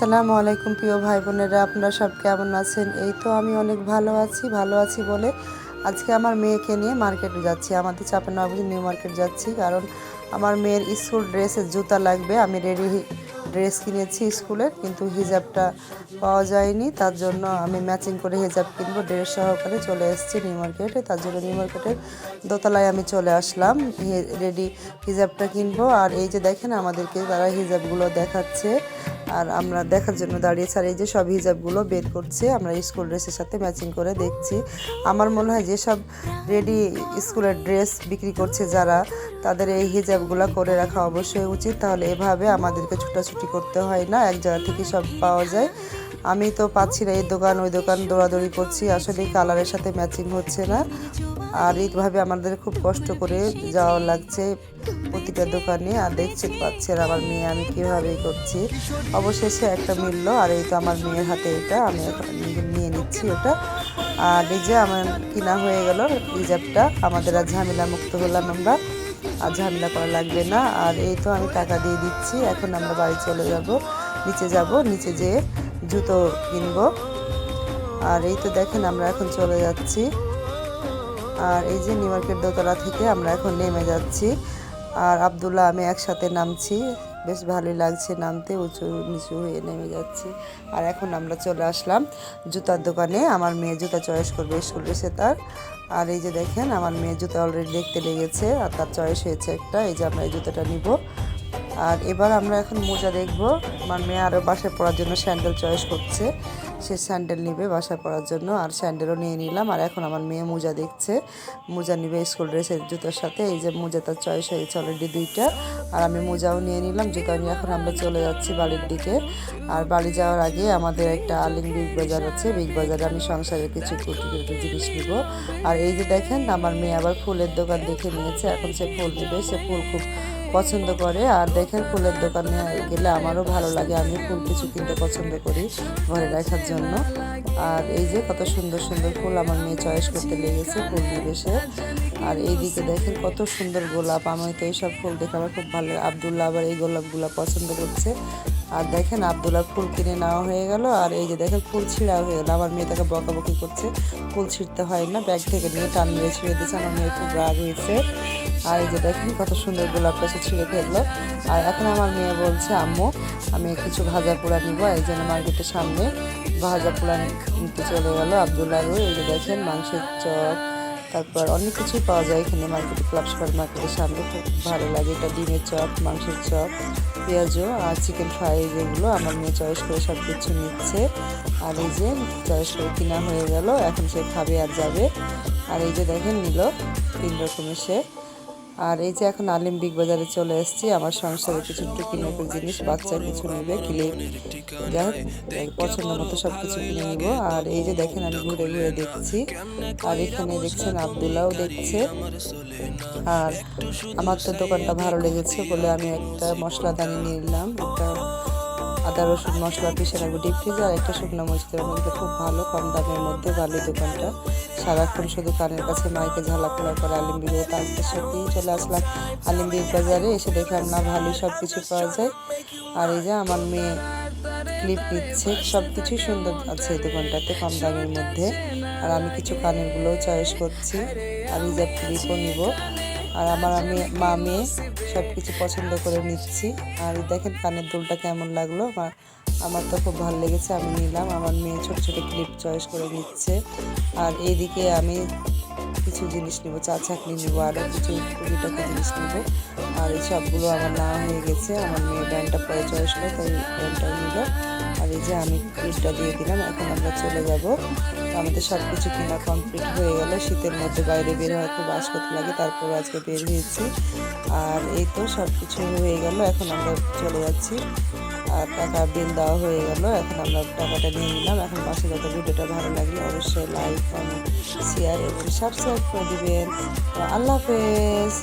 আসসালামু আলাইকুম প্রিয় ভাই বোনেরা আপনারা সব কেমন আছেন? এই তো আমি অনেক ভালো আছি ভালো আছি বলে আজকে আমার মেয়েকে নিয়ে মার্কেটে যাচ্ছি। আমাদের চাপানবাবুজি নিউ মার্কেট যাচ্ছি, কারণ আমার মেয়ের স্কুল ড্রেসের জুতা লাগবে। আমি রেডি ড্রেস কিনেছি স্কুলের কিন্তু হিজাবটা পাওয়া যায়নি। তার জন্য আমি ম্যাচিং করে হিজাব কিনবো ড্রেস সহকারে চলে এসেছি নিউ মার্কেটে তার জন্য নিউ মার্কেটের দোতলায় আমি চলে আসলাম রেডি হিজাবটা কিনবো। আর এই যে দেখেন আমাদেরকে তারা হিজাবগুলো দেখাচ্ছে। আর আমরা দেখার জন্য দাঁড়িয়েছি। আর এই যে সব হিজাবগুলো বের করছে, আমরা স্কুল ড্রেসের সাথে ম্যাচিং করে দেখছি। আমার মনে হয় যেসব রেডি স্কুলের ড্রেস বিক্রি করছে যারা, তাদের এই হিজাবগুলো করে রাখা অবশ্যই উচিত। তাহলে এভাবে আমাদেরকে ছুটাছুটি করতে হয় না, এক জায়গা থেকে সব পাওয়া যায়। আমি তো পাচ্ছি না এই দোকান, ওই দোকান দৌড়াদৌড়ি করছি, আসলে কালারের সাথে ম্যাচিং হচ্ছে না। আর এইভাবে আমাদের খুব কষ্ট করে যাওয়া লাগছে। প্রতিটা দোকানে আর দেখতে পাচ্ছেন আমার মেয়ে, আমি কীভাবে করছি? অবশেষে একটা মিলল, আর এই তো আমার মেয়ের হাতে এটা, আমি নিয়ে নিচ্ছি ওটা। আর এই যে আমার কিনা হয়ে গেল রিজার্ভটা, আমাদের আর ঝামেলা মুক্ত হলাম আমরা, আর ঝামেলা করা লাগবে না। আর এই তো আমি টাকা দিয়ে দিচ্ছি, এখন আমরা বাড়ি চলে যাব, নিচে যাব, নিচে যেয়ে জুতো কিনবো। আর এই তো দেখেন আমরা এখন চলে যাচ্ছি। আর এই যে নিউ মার্কেট দোতলা থেকে আমরা এখন নেমে যাচ্ছি। আর আবদুল্লাহ, আমি একসাথে নামছি। বেশ ভালোই লাগছে নামতে, উঁচু নিচু হয়ে নেমে যাচ্ছি। আর এখন আমরা চলে আসলাম জুতার দোকানে। আমার মেয়ে জুতা চয়েস করবে স্কুল ড্রেসে তার। আর এই যে দেখেন, আমার মেয়ে জুতা অলরেডি দেখতে লেগেছে, আর তার চয়েস হয়েছে একটা। এই যে আমরা এই জুতাটা নিব। আর এবার আমরা এখন মোজা দেখব। আমার মেয়ে আরও বাসায় পড়ার জন্য স্যান্ডেল চয়েস করছে। সে স্যান্ডেল নিবে বাসায় পড়ার জন্য। আর স্যান্ডেলও নিয়ে নিলাম। আর এখন আমার মেয়ে মোজা দেখছে। মোজা নিবে স্কুল ড্রেসের জুতোর সাথে। এই যে মোজা তার চয়েস হয়েছে অলরেডি দুইটা। আর আমি মোজাও নিয়ে নিলাম। জুতো নিয়ে এখন আমরা চলে যাচ্ছি বাড়ির দিকে। আর বাড়ি যাওয়ার আগে আমাদের একটা আলিং বিগ বাজার আছে। বিগ বাজারে আমি সংসারের কিছু কুটি জিনিস নিব। আর এই যে দেখেন, আমার মেয়ে আবার ফুলের দোকান দেখে নিয়েছে। এখন সে ফুল নেবে। সে ফুল খুব পছন্দ করে, আর দেখেন ফুলের দোকানে গেলে আমারও ভালো লাগে। আমি ফুল কিছু কিনতে পছন্দ করি ঘরে রাখার জন্য। আর এই যে কত সুন্দর সুন্দর ফুল আমার মেয়ে চয়েস করতে লেগেছে ফুল নিবেশে। আর এইদিকে দেখেন কত সুন্দর গোলাপ। আমি তো এইসব ফুল দেখে আমার খুব ভালো আবদুল্লাহ আবার এই গোলাপগুলো পছন্দ করছে। আর দেখেন আবদুল্লাহ ফুল কিনে নেওয়া হয়ে গেল। আর এই যে দেখেন ফুল ছিঁড়া হয়ে গেলো। আমার মেয়ে তাকে বকাবকি করছে। ফুল ছিঁড়তে হয় না, ব্যাগ থেকে নিয়ে টান মেরে ছিঁড়ে দিয়েছে। আমার মেয়ে খুব রাগ হয়েছে। আর এই যে দেখেন কত সুন্দর গোলাপটা সে ছিঁড়ে ফেলল। আর এখন আমার মেয়ে বলছে, আম্মু, আমি কিছু ভাজা পোড়া নিবো। এই জন্য মার্কেটের সামনে ভাজা পোড়া নিতে চলে গেলো আবদুল্লাহরও এই যে দেখেন মাংসের চপ, তারপর অনেক কিছুই পাওয়া যায় এখানে মার্কেটে ক্লাব সুপার মার্কেটের সামনে। খুব ভালো লাগে এটা, ডিমের চপ, মাংসের চপ, পেঁয়াজও আর চিকেন ফ্রাই যেগুলো আমার মেয়ে চয়েস করে সব কিছু নিচ্ছে। আর এই যে চয়েস করে কিনা হয়ে গেল, এখন সে খাবে আর যাবে। আর এই যে দেখেন নিল তিন রকমের সে। আর এই যে এখন আলিম বিগ বাজারে চলে এসেছি, আমার সংসারে কিছু টুকিনাকি জিনিস বাচ্চা কিছু নেবে ক্লিপ যাই হোক পছন্দ মতো সব কিছু কিনে নিব। আর এই যে দেখেন আমি ঘুরে ঘুরে দেখছি, আর এখানে দেখছেন আবদুল্লাও দেখছে। আর আমার তো দোকানটা ভালো লেগেছে বলে আমি একটা মশলাদানি নিলাম, একটা আদা, রসুন, মশলা পিসে রাখব। ডিপ ফ্রিজে আর একটা শুকনো মরিচের মধ্যে খুব ভালো, কম দামের মধ্যে ভালো দোকানটা। সারাক্ষণ শুধু কানের কাছে মাইকে ঝালাফোলা করে আলিম বিগে তাজকে সত্যিই চলে আসলাম। আলিম বিগ বাজারে এসে দেখলাম না ভালোই সব কিছু পাওয়া যায়। আর এই যে আমার মেয়ে ক্লিপ নিচ্ছে সব কিছুই সুন্দর আছে এই দোকানটাতে, কম দামের মধ্যে। আর আমি কিছু কানেরগুলোও চয়েস করছি। আমি যা যে ক্লিপও নিব। আর আমার আমি, মা, মেয়ে সব কিছু পছন্দ করে নিচ্ছি। আর দেখেন কানের দুলটা কেমন লাগল। আমার আমার তো খুব ভালো লেগেছে, আমি নিলাম। আমার মেয়ে ছোট ছোট ক্লিপ চয়েস করে নিচ্ছে। আর এইদিকে আমি কিছু জিনিস নিব, চা চাকনি নিব আরও কিছু কুড়ি টাকা জিনিস নিব। আর এই সবগুলো আমার নেওয়া হয়ে গেছে। আমার মেয়ে ব্যান্ডটা পরে চয়েস করে, তাই ব্যান্ডটাও নিল। আর এই যে আমি ক্লিপটা দিয়ে দিলাম, এখন আমরা চলে যাব। আমাদের সব কিছু কেনা কমপ্লিট হয়ে গেল। শীতের মধ্যে বাইরে বের হয় খুব করতে লাগে তারপরে আজকে বের হয়েছি। আর এই তো সব কিছু হয়ে গেল, এখন আমরা চলে যাচ্ছি। টাকা বিল দেওয়া হয়ে গেল। এখন আমরা টাকাটা নিয়ে নিলাম। এখন পাশে যত ভিডিওটা ভালো লাগলে অবশ্যই লাইক কমেন্ট শেয়ার এবং সাবস্ক্রাইব করে দিবেন। আল্লাহ হাফেজ।